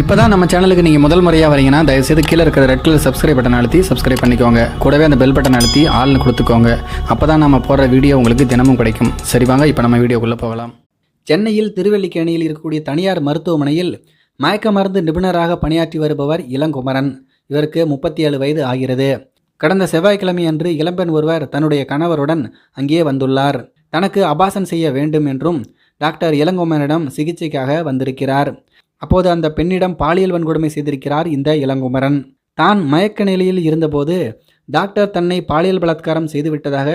இப்போ தான் நம்ம சேனலுக்கு நீங்கள் முதல் முறையாக வரீங்கன்னா தயவுசெய்து கீழே இருக்கிற ரெட் கலர் சப்ஸ்கிரைப் பட்டன் அழுத்தி சப்ஸ்கிரைப் பண்ணிக்கோங்க. கூடவே அந்த பெல் பட்டன் அழுத்தி ஆள்னு கொடுத்துக்கோங்க. அப்போ தான் நம்ம போடுற வீடியோ உங்களுக்கு தினமும் கிடைக்கும். சரி வாங்க இப்போ நம்ம வீடியோக்குள்ளே போகலாம். சென்னையில் திருவல்லிக்கேணியில் இருக்கக்கூடிய தனியார் மருத்துவமனையில் மயக்க மருந்து நிபுணராக பணியாற்றி வருபவர் இளங்குமரன். இவருக்கு முப்பத்தி ஏழு வயது ஆகிறது. கடந்த செவ்வாய்க்கிழமை அன்று இளம்பெண் ஒருவர் தன்னுடைய கணவருடன் அங்கே வந்துள்ளார். தனக்கு அபாசன் செய்ய வேண்டும் என்றும் டாக்டர் இளங்குமரனிடம் சிகிச்சைக்காக வந்திருக்கிறார். அப்போது அந்த பெண்ணிடம் பாலியல் வன்கொடுமை செய்திருக்கிறார் இந்த இளங்குமரன். தான் மயக்க நிலையில் இருந்தபோது டாக்டர் தன்னை பாலியல் பலாத்காரம் செய்துவிட்டதாக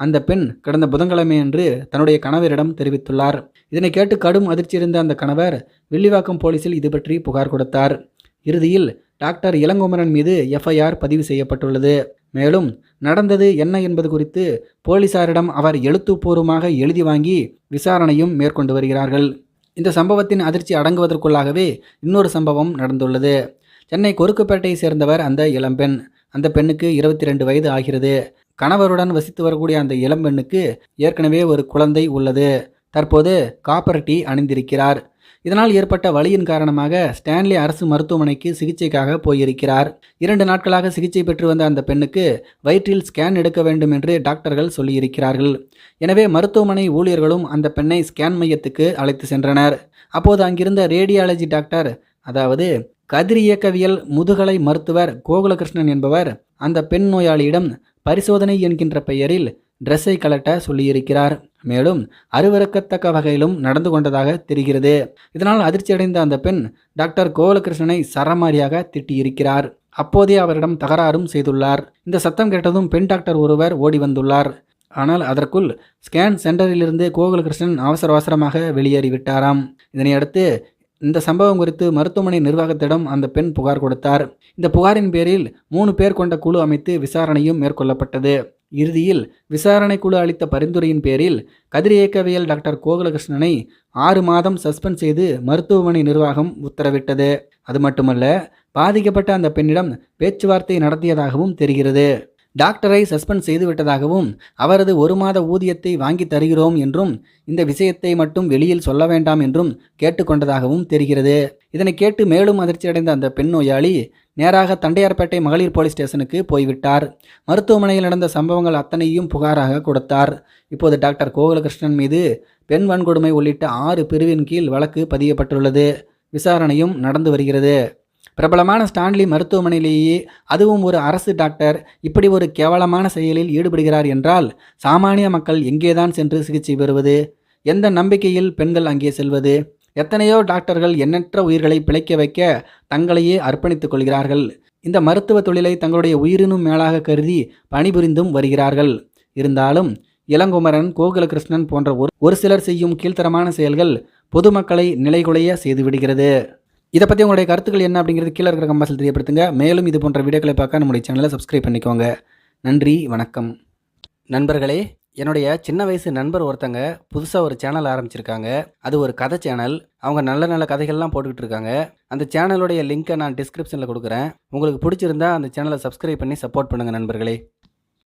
அந்த பெண் கடந்த புதன்கிழமையன்று தன்னுடைய கணவரிடம் தெரிவித்துள்ளார். இதனை கேட்டு கடும் அதிர்ச்சியிருந்த அந்த கணவர் வில்லிவாக்கம் போலீசில் இது பற்றி புகார் கொடுத்தார். இறுதியில் டாக்டர் இளங்குமரன் மீது எஃப்ஐஆர் பதிவு செய்யப்பட்டுள்ளது. மேலும் நடந்தது என்ன என்பது குறித்து போலீசாரிடம் அவர் எழுத்துப்பூர்வமாக எழுதி வாங்கி விசாரணையும் மேற்கொண்டு வருகிறார்கள். இந்த சம்பவத்தின் அதிர்ச்சி அடங்குவதற்குள்ளாகவே இன்னொரு சம்பவம் நடந்துள்ளது. சென்னை கொருக்குப்பேட்டையை சேர்ந்தவர் அந்த இளம்பெண் அந்த பெண்ணுக்கு இருபத்தி ரெண்டு வயது ஆகிறது. கணவருடன் வசித்து வரக்கூடிய அந்த இளம்பெண்ணுக்கு ஏற்கனவே ஒரு குழந்தை உள்ளது. தற்போது காப்பர் டீ அணிந்திருக்கிறார். இதனால் ஏற்பட்ட வலியின் காரணமாக ஸ்டான்லி அரசு மருத்துவமனைக்கு சிகிச்சைக்காக போயிருக்கிறார். இரண்டு நாட்களாக சிகிச்சை பெற்று வந்த அந்த பெண்ணுக்கு வயிற்றில் ஸ்கேன் எடுக்க வேண்டும் என்று டாக்டர்கள் சொல்லியிருக்கிறார்கள். எனவே மருத்துவமனை ஊழியர்களும் அந்த பெண்ணை ஸ்கேன் மையத்துக்கு அழைத்து சென்றனர். அப்போது அங்கிருந்த ரேடியாலஜி டாக்டர் அதாவது கதிரியக்கவியல் முதுகலை மருத்துவர் கோகுலகிருஷ்ணன் என்பவர் அந்த பெண் நோயாளியிடம் பரிசோதனை என்கின்ற பெயரில் ட்ரெஸ்ஸை கலட்ட சொல்லியிருக்கிறார். மேலும் அருவறுக்கத்தக்க வகையிலும் நடந்து கொண்டதாக தெரிகிறது. இதனால் அதிர்ச்சியடைந்த அந்த பெண் டாக்டர் கோகுலகிருஷ்ணனை சரமாரியாக திட்டியிருக்கிறார். அப்போதே அவரிடம் தகராறும் செய்துள்ளார். இந்த சத்தம் கேட்டதும் பெண் டாக்டர் ஒருவர் ஓடி வந்துள்ளார். ஆனால் அதற்குள் ஸ்கேன் சென்டரிலிருந்து கோகுலகிருஷ்ணன் அவசர அவசரமாக வெளியேறிவிட்டாராம். இதனையடுத்து இந்த சம்பவம் குறித்து மருத்துவமனை நிர்வாகத்திடம் அந்த பெண் புகார் கொடுத்தார். இந்த புகாரின் பேரில் மூணு பேர் கொண்ட குழு அமைத்து விசாரணையும் மேற்கொள்ளப்பட்டது. இறுதியில் விசாரணை குழு அளித்த பரிந்துரையின் பேரில் கதிரியக்கவியல் டாக்டர் கோகுலகிருஷ்ணனை ஆறு மாதம் சஸ்பெண்ட் செய்து மருத்துவமனை நிர்வாகம் உத்தரவிட்டது. அது மட்டுமல்ல பாதிக்கப்பட்ட அந்த பெண்ணிடம் பேச்சுவார்த்தை நடத்தியதாகவும் தெரிகிறது. டாக்டரை சஸ்பெண்ட் செய்துவிட்டதாகவும் அவரது ஒரு மாத ஊதியத்தை வாங்கி தருகிறோம் என்றும் இந்த விஷயத்தை மட்டும் வெளியில் சொல்ல வேண்டாம் என்றும் கேட்டுக்கொண்டதாகவும் தெரிகிறது. இதனை கேட்டு மேலும் அதிர்ச்சியடைந்த அந்த பெண் நோயாளி நேராக தண்டையார்பேட்டை மகளிர் போலீஸ் ஸ்டேஷனுக்கு போய்விட்டார். மருத்துவமனையில் நடந்த சம்பவங்கள் அத்தனையும் புகாராக கொடுத்தார். இப்போது டாக்டர் கோகுலகிருஷ்ணன் மீது பெண் வன்கொடுமை உள்ளிட்ட ஆறு பிரிவின் கீழ் வழக்கு பதியப்பட்டுள்ளது. விசாரணையும் நடந்து வருகிறது. பிரபலமான ஸ்டான்லி மருத்துவமனையிலேயே அதுவும் ஒரு அரசு டாக்டர். இப்படி ஒரு கேவலமான செயலில் ஈடுபடுகிறார் என்றால் சாமானிய மக்கள் எங்கேதான் சென்று சிகிச்சை பெறுவது? எந்த நம்பிக்கையில் பெண்கள் அங்கே செல்வது? எத்தனையோ டாக்டர்கள் எண்ணற்ற உயிர்களை பிழைக்க வைக்க தங்களையே அர்ப்பணித்துக் கொள்கிறார்கள். இந்த மருத்துவ தொழிலை தங்களுடைய உயிரினும் மேலாக கருதி பணிபுரிந்தும் வருகிறார்கள். இருந்தாலும் இளங்குமரன் கோகுலகிருஷ்ணன் போன்ற ஒரு ஒரு சிலர் செய்யும் கீழ்த்தரமான செயல்கள் பொதுமக்களை நிலைகுலைய செய்துவிடுகிறது இதை பற்றி உங்களுடைய கருத்துக்கள் என்ன அப்படிங்கிறது கீழே இருக்கிற கம்பாசில் தெரியப்படுத்துங்க. மேலும் இது போன்ற வீடியோக்களை பார்க்க நம்முடைய சேனலை சப்ஸ்கிரைப் பண்ணிக்கோங்க. நன்றி வணக்கம். நண்பர்களே என்னுடைய சின்ன வயசு நண்பர் ஒருத்தங்க புதுசாக ஒரு சேனல் ஆரம்பிச்சிருக்காங்க. அது ஒரு கதை சேனல் அவங்க நல்ல நல்ல கதைகள்லாம் போட்டுக்கிட்டு இருக்காங்க. அந்த சேனலுடைய லிங்க்கை நான் டிஸ்கிரிப்ஷனில் கொடுக்குறேன். உங்களுக்கு பிடிச்சிருந்தா அந்த சேனலை சப்ஸ்கிரைப் பண்ணி சப்போர்ட் பண்ணுங்கள் நண்பர்களே.